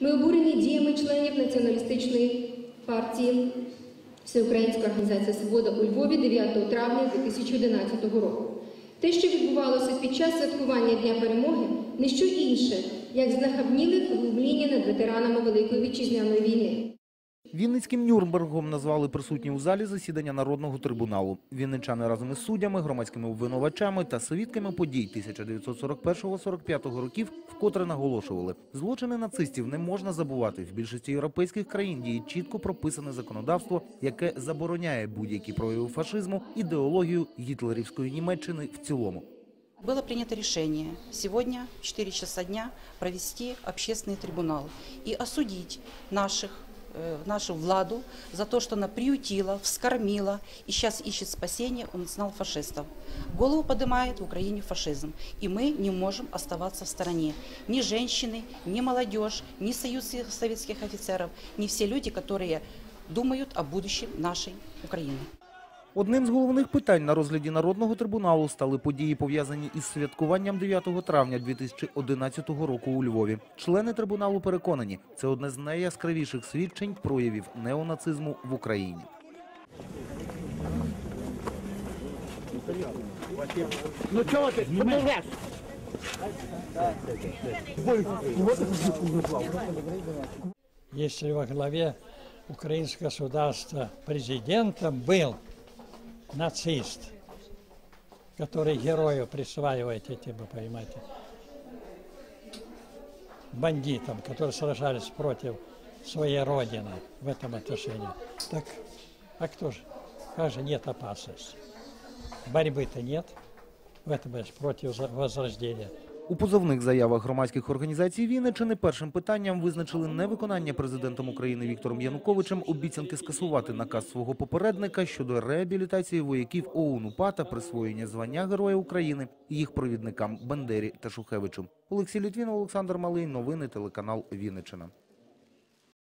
Ми обурені діями членів націоналістичної партії Всеукраїнська організація Свобода у Львові 9 травня 2011 року. Те, що відбувалося під час святкування Дня перемоги, не що інше, як знахабніле глумління над ветеранами Великої вітчизняної війни. Вінницьким Нюрнбергом назвали присутні у залі засідання Народного трибуналу. Вінничани разом із суддями, громадськими обвинувачами та свідками подій 1941-45 років вкотре наголошували, злочини нацистів не можна забувати. В більшості європейських країн діє чітко прописане законодавство, яке забороняє будь-які прояви фашизму, ідеологію гітлерівської Німеччини в цілому. Было принято решение сегодня в 4 часа дня провести общественный трибунал и осудить наших, э, нашу владу за то, что она приютила, вскормила и сейчас ищет спасения у национал-фашистов. Голову поднимает в Украине фашизм, и мы не можем оставаться в стороне. Ни женщины, ни молодежь, ни союз советских офицеров, ни все люди, которые думают о будущем нашей Украины. Одним з головних питань на розгляді Народного трибуналу стали події, пов'язані із святкуванням 9 травня 2011 року у Львові. Члени трибуналу переконані, це одне з найяскравіших свідчень проявів неонацизму в Україні. Ну чого ти? Подивись! если во главе украинского государства президентом был нацист, который герою присваивает эти, вы понимаете, бандитам, которые сражались против своей родины в этом отношении. Так, а кто же? Как же нет опасности? Борьбы-то нет в этом против возрождения. У позовних заявах громадських організацій Вінниччини першим питанням визначили невиконання президентом України Віктором Януковичем обіцянки скасувати наказ свого попередника щодо реабілітації вояків ОУН УПА та присвоєння звання Героя України їх провідникам Бандері та Шухевичу. Олексій Літвін, Олександр Малий. Новини телеканал Вінниччина.